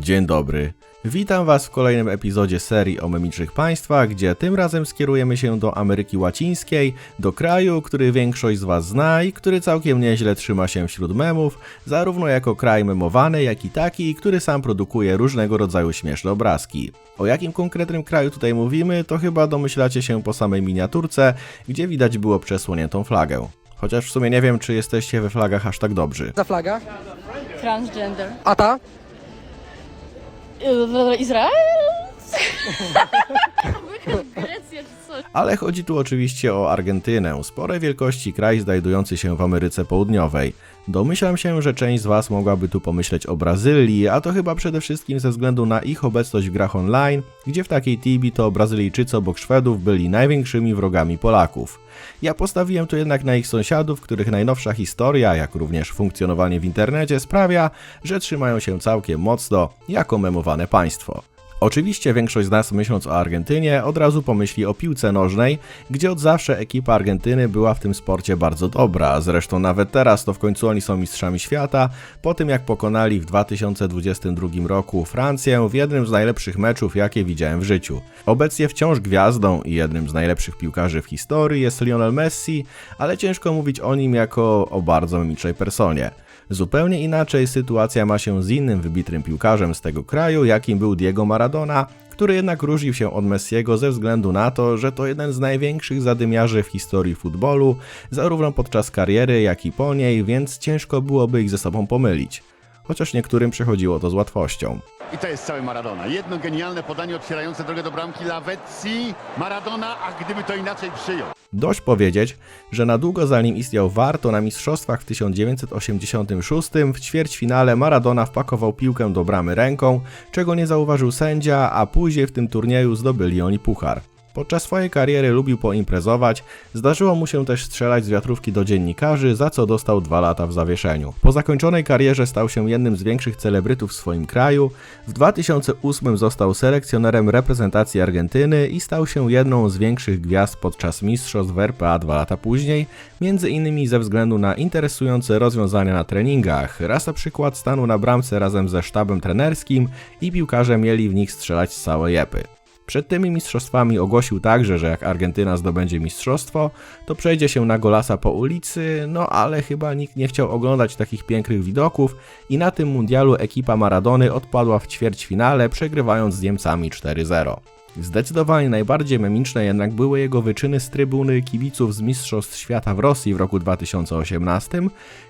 Dzień dobry. Witam Was w kolejnym epizodzie serii o memicznych państwach, gdzie tym razem skierujemy się do Ameryki Łacińskiej, do kraju, który większość z Was zna i który całkiem nieźle trzyma się wśród memów, zarówno jako kraj memowany, jak i taki, który sam produkuje różnego rodzaju śmieszne obrazki. O jakim konkretnym kraju tutaj mówimy, to chyba domyślacie się po samej miniaturce, gdzie widać było przesłoniętą flagę. Chociaż w sumie nie wiem, czy jesteście we flagach aż tak dobrzy. za flaga? Transgender. A ta? Е, Ізраїль? Грець Ale chodzi tu oczywiście o Argentynę, sporej wielkości kraj znajdujący się w Ameryce Południowej. Domyślam się, że część z Was mogłaby tu pomyśleć o Brazylii, a to chyba przede wszystkim ze względu na ich obecność w grach online, gdzie w takiej tibi to Brazylijczycy obok Szwedów byli największymi wrogami Polaków. Ja postawiłem tu jednak na ich sąsiadów, których najnowsza historia, jak również funkcjonowanie w internecie sprawia, że trzymają się całkiem mocno jako memowane państwo. Oczywiście większość z nas myśląc o Argentynie od razu pomyśli o piłce nożnej, gdzie od zawsze ekipa Argentyny była w tym sporcie bardzo dobra. Zresztą nawet teraz to w końcu oni są mistrzami świata, po tym jak pokonali w 2022 roku Francję w jednym z najlepszych meczów jakie widziałem w życiu. Obecnie wciąż gwiazdą i jednym z najlepszych piłkarzy w historii jest Lionel Messi, ale ciężko mówić o nim jako o bardzo mimicznej personie. Zupełnie inaczej sytuacja ma się z innym wybitnym piłkarzem z tego kraju, jakim był Diego Maradona, który jednak różnił się od Messiego ze względu na to, że to jeden z największych zadymiarzy w historii futbolu, zarówno podczas kariery, jak i po niej, więc ciężko byłoby ich ze sobą pomylić. Chociaż niektórym przechodziło to z łatwością. I to jest cały Maradona. Jedno genialne podanie otwierające drogę do bramki Lavezzi. Maradona, a gdyby to inaczej przyjął. Dość powiedzieć, że na długo zanim istniał VAR, to na mistrzostwach w 1986 w ćwierćfinale Maradona wpakował piłkę do bramy ręką, czego nie zauważył sędzia, a później w tym turnieju zdobyli oni puchar. Podczas swojej kariery lubił poimprezować, zdarzyło mu się też strzelać z wiatrówki do dziennikarzy, za co dostał dwa lata w zawieszeniu. Po zakończonej karierze stał się jednym z większych celebrytów w swoim kraju, w 2008 został selekcjonerem reprezentacji Argentyny i stał się jedną z większych gwiazd podczas mistrzostw w RPA dwa lata później, między innymi ze względu na interesujące rozwiązania na treningach. Raz na przykład stanął na bramce razem ze sztabem trenerskim i piłkarze mieli w nich strzelać z całej jepy. Przed tymi mistrzostwami ogłosił także, że jak Argentyna zdobędzie mistrzostwo, to przejdzie się na golasa po ulicy, no ale chyba nikt nie chciał oglądać takich pięknych widoków i na tym mundialu ekipa Maradony odpadła w ćwierćfinale, przegrywając z Niemcami 4-0. Zdecydowanie najbardziej memiczne jednak były jego wyczyny z trybuny kibiców z Mistrzostw Świata w Rosji w roku 2018,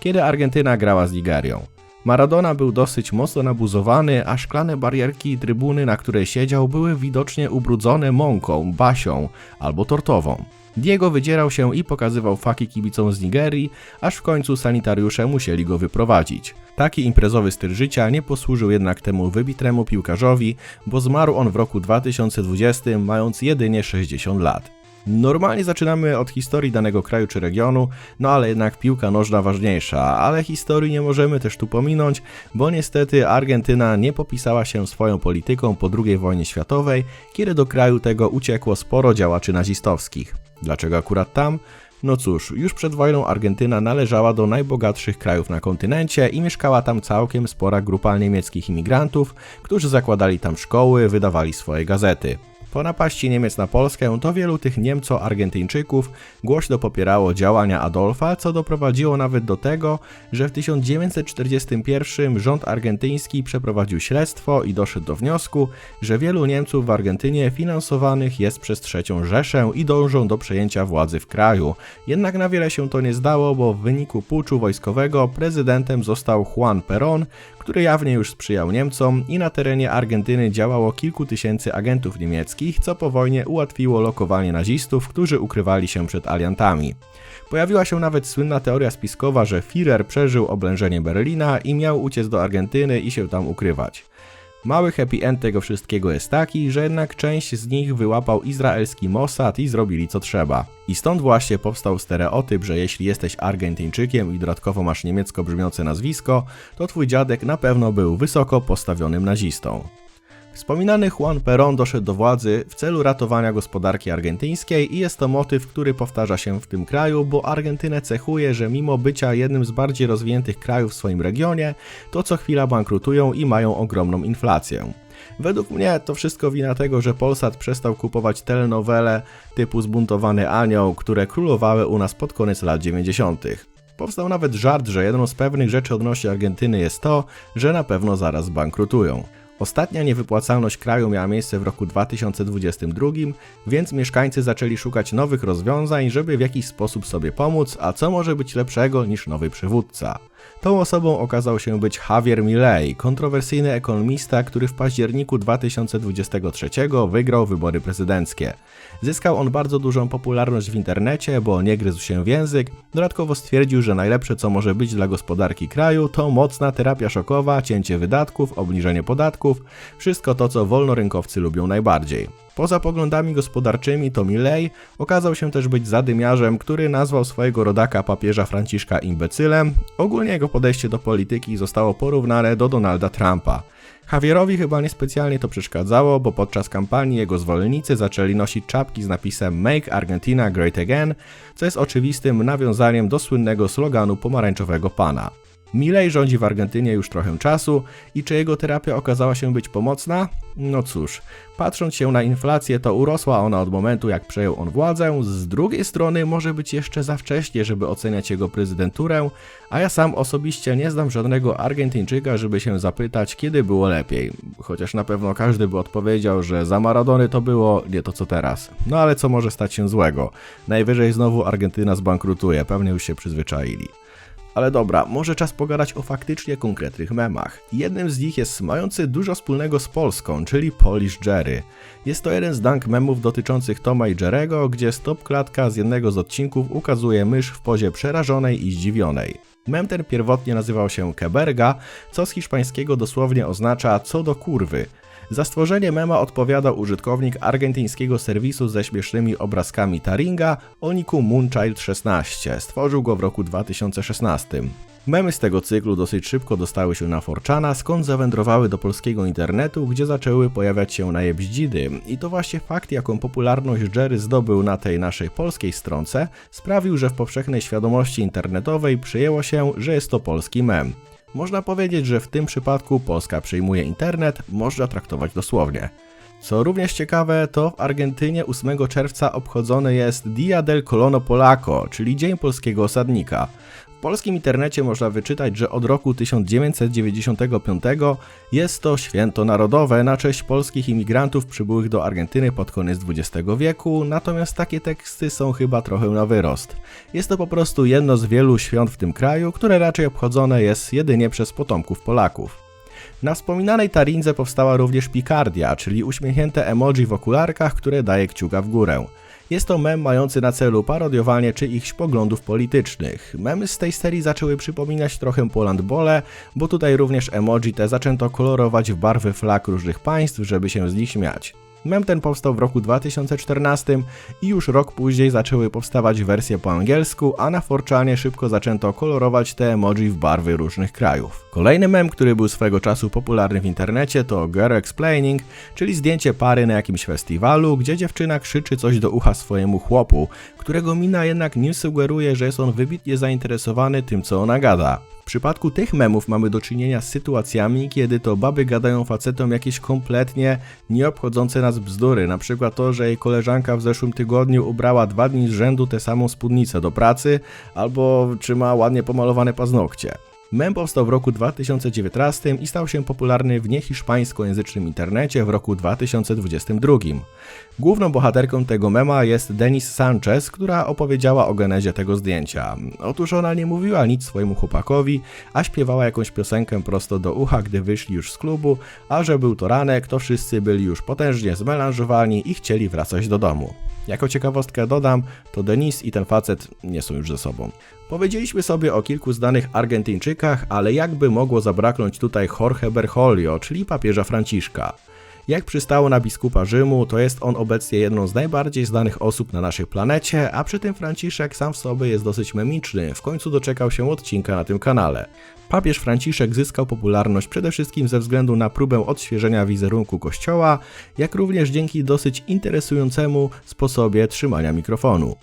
kiedy Argentyna grała z Nigerią. Maradona był dosyć mocno nabuzowany, a szklane barierki i trybuny, na której siedział, były widocznie ubrudzone mąką, basią albo tortową. Diego wydzierał się i pokazywał faki kibicom z Nigerii, aż w końcu sanitariusze musieli go wyprowadzić. Taki imprezowy styl życia nie posłużył jednak temu wybitnemu piłkarzowi, bo zmarł on w roku 2020 mając jedynie 60 lat. Normalnie zaczynamy od historii danego kraju czy regionu, no ale jednak piłka nożna ważniejsza, ale historii nie możemy też tu pominąć, bo niestety Argentyna nie popisała się swoją polityką po II wojnie światowej, kiedy do kraju tego uciekło sporo działaczy nazistowskich. Dlaczego akurat tam? No cóż, już przed wojną Argentyna należała do najbogatszych krajów na kontynencie i mieszkała tam całkiem spora grupa niemieckich imigrantów, którzy zakładali tam szkoły, wydawali swoje gazety. Po napaści Niemiec na Polskę to wielu tych Niemco-Argentyńczyków głośno popierało działania Adolfa, co doprowadziło nawet do tego, że w 1941 rząd argentyński przeprowadził śledztwo i doszedł do wniosku, że wielu Niemców w Argentynie finansowanych jest przez trzecią Rzeszę i dążą do przejęcia władzy w kraju. Jednak na wiele się to nie zdało, bo w wyniku puczu wojskowego prezydentem został Juan Perón, który jawnie już sprzyjał Niemcom i na terenie Argentyny działało kilku tysięcy agentów niemieckich, co po wojnie ułatwiło lokowanie nazistów, którzy ukrywali się przed aliantami. Pojawiła się nawet słynna teoria spiskowa, że Führer przeżył oblężenie Berlina i miał uciec do Argentyny i się tam ukrywać. Mały happy end tego wszystkiego jest taki, że jednak część z nich wyłapał izraelski Mossad i zrobili co trzeba. I stąd właśnie powstał stereotyp, że jeśli jesteś Argentyńczykiem i dodatkowo masz niemiecko brzmiące nazwisko, to twój dziadek na pewno był wysoko postawionym nazistą. Wspominany Juan Perón doszedł do władzy w celu ratowania gospodarki argentyńskiej i jest to motyw, który powtarza się w tym kraju, bo Argentynę cechuje, że mimo bycia jednym z bardziej rozwiniętych krajów w swoim regionie, to co chwila bankrutują i mają ogromną inflację. Według mnie to wszystko wina tego, że Polsat przestał kupować telenowele typu Zbuntowany Anioł, które królowały u nas pod koniec lat 90. Powstał nawet żart, że jedną z pewnych rzeczy odnośnie Argentyny jest to, że na pewno zaraz bankrutują. Ostatnia niewypłacalność kraju miała miejsce w roku 2022, więc mieszkańcy zaczęli szukać nowych rozwiązań, żeby w jakiś sposób sobie pomóc, a co może być lepszego niż nowy przywódca. Tą osobą okazał się być Javier Milei, kontrowersyjny ekonomista, który w październiku 2023 wygrał wybory prezydenckie. Zyskał on bardzo dużą popularność w internecie, bo nie gryzł się w język. Dodatkowo stwierdził, że najlepsze co może być dla gospodarki kraju to mocna terapia szokowa, cięcie wydatków, obniżenie podatków, wszystko to co wolnorynkowcy lubią najbardziej. Poza poglądami gospodarczymi to Milley okazał się też być zadymiarzem, który nazwał swojego rodaka papieża Franciszka imbecylem. Ogólnie jego podejście do polityki zostało porównane do Donalda Trumpa. Javierowi chyba niespecjalnie to przeszkadzało, bo podczas kampanii jego zwolennicy zaczęli nosić czapki z napisem Make Argentina Great Again, co jest oczywistym nawiązaniem do słynnego sloganu pomarańczowego pana. Milei rządzi w Argentynie już trochę czasu i czy jego terapia okazała się być pomocna? No cóż, patrząc się na inflację, to urosła ona od momentu, jak przejął on władzę. Z drugiej strony, może być jeszcze za wcześnie, żeby oceniać jego prezydenturę, a ja sam osobiście nie znam żadnego Argentyńczyka, żeby się zapytać, kiedy było lepiej. Chociaż na pewno każdy by odpowiedział, że za Maradony to było nie to co teraz. No ale co może stać się złego? Najwyżej znowu Argentyna zbankrutuje, pewnie już się przyzwyczaili. Ale dobra, może czas pogadać o faktycznie konkretnych memach. Jednym z nich jest mający dużo wspólnego z Polską, czyli Polish Jerry. Jest to jeden z dank memów dotyczących Toma i Jerego, gdzie stop klatka z jednego z odcinków ukazuje mysz w pozie przerażonej i zdziwionej. Mem ten pierwotnie nazywał się Keberga, co z hiszpańskiego dosłownie oznacza co do kurwy. Za stworzenie mema odpowiadał użytkownik argentyńskiego serwisu ze śmiesznymi obrazkami Taringa o niku Moonchild16. Stworzył go w roku 2016. Memy z tego cyklu dosyć szybko dostały się na Forczana, skąd zawędrowały do polskiego internetu, gdzie zaczęły pojawiać się na jebździdy. I to właśnie fakt, jaką popularność Jerry zdobył na tej naszej polskiej stronce, sprawił, że w powszechnej świadomości internetowej przyjęło się, że jest to polski mem. Można powiedzieć, że w tym przypadku Polska przyjmuje internet, można traktować dosłownie. Co również ciekawe, to w Argentynie 8 czerwca obchodzony jest Dia del Colono Polaco, czyli Dzień Polskiego Osadnika. W polskim internecie można wyczytać, że od roku 1995 jest to święto narodowe na cześć polskich imigrantów przybyłych do Argentyny pod koniec XX wieku, natomiast takie teksty są chyba trochę na wyrost. Jest to po prostu jedno z wielu świąt w tym kraju, które raczej obchodzone jest jedynie przez potomków Polaków. Na wspominanej Tarinze powstała również Picardia, czyli uśmiechnięte emoji w okularkach, które daje kciuka w górę. Jest to mem mający na celu parodiowanie czyichś poglądów politycznych. Memy z tej serii zaczęły przypominać trochę Polandbole, bo tutaj również emoji te zaczęto kolorować w barwy flag różnych państw, żeby się z nich śmiać. Mem ten powstał w roku 2014 i już rok później zaczęły powstawać wersje po angielsku, a na Forczanie szybko zaczęto kolorować te emoji w barwy różnych krajów. Kolejny mem, który był swego czasu popularny w internecie to Girl Explaining, czyli zdjęcie pary na jakimś festiwalu, gdzie dziewczyna krzyczy coś do ucha swojemu chłopu, którego mina jednak nie sugeruje, że jest on wybitnie zainteresowany tym, co ona gada. W przypadku tych memów mamy do czynienia z sytuacjami, kiedy to baby gadają facetom jakieś kompletnie nieobchodzące nas bzdury, na przykład to, że jej koleżanka w zeszłym tygodniu ubrała dwa dni z rzędu tę samą spódnicę do pracy, albo czy ma ładnie pomalowane paznokcie. Mem powstał w roku 2019 i stał się popularny w niehiszpańskojęzycznym internecie w roku 2022. Główną bohaterką tego mema jest Denis Sanchez, która opowiedziała o genezie tego zdjęcia. Otóż ona nie mówiła nic swojemu chłopakowi, a śpiewała jakąś piosenkę prosto do ucha, gdy wyszli już z klubu, a że był to ranek, to wszyscy byli już potężnie zmelanżowani i chcieli wracać do domu. Jako ciekawostkę dodam, to Denis i ten facet nie są już ze sobą. Powiedzieliśmy sobie o kilku znanych Argentyńczykach, ale jakby mogło zabraknąć tutaj Jorge Bergoglio, czyli papieża Franciszka. Jak przystało na biskupa Rzymu, to jest on obecnie jedną z najbardziej znanych osób na naszej planecie, a przy tym Franciszek sam w sobie jest dosyć memiczny, w końcu doczekał się odcinka na tym kanale. Papież Franciszek zyskał popularność przede wszystkim ze względu na próbę odświeżenia wizerunku kościoła, jak również dzięki dosyć interesującemu sposobie trzymania mikrofonu.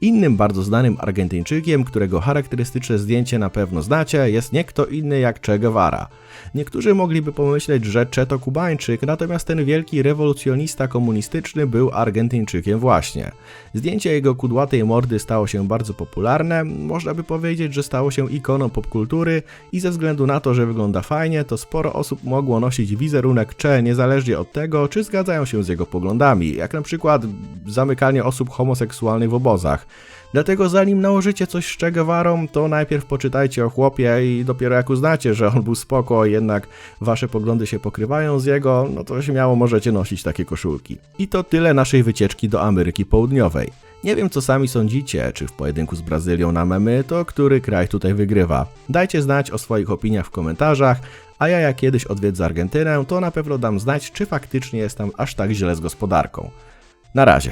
Innym bardzo znanym Argentyńczykiem, którego charakterystyczne zdjęcie na pewno znacie, jest nie kto inny jak Che Guevara. Niektórzy mogliby pomyśleć, że Che to Kubańczyk, natomiast ten wielki rewolucjonista komunistyczny był Argentyńczykiem właśnie. Zdjęcie jego kudłatej mordy stało się bardzo popularne, można by powiedzieć, że stało się ikoną popkultury i ze względu na to, że wygląda fajnie, to sporo osób mogło nosić wizerunek Che niezależnie od tego, czy zgadzają się z jego poglądami, jak na przykład zamykanie osób homoseksualnych w obozach. Dlatego zanim nałożycie coś z Che to najpierw poczytajcie o chłopie i dopiero jak uznacie, że on był spoko, jednak wasze poglądy się pokrywają z jego, no to śmiało możecie nosić takie koszulki. I to tyle naszej wycieczki do Ameryki Południowej. Nie wiem co sami sądzicie, czy w pojedynku z Brazylią na memy, to który kraj tutaj wygrywa. Dajcie znać o swoich opiniach w komentarzach, a ja jak kiedyś odwiedzę Argentynę, to na pewno dam znać, czy faktycznie jest tam aż tak źle z gospodarką. Na razie.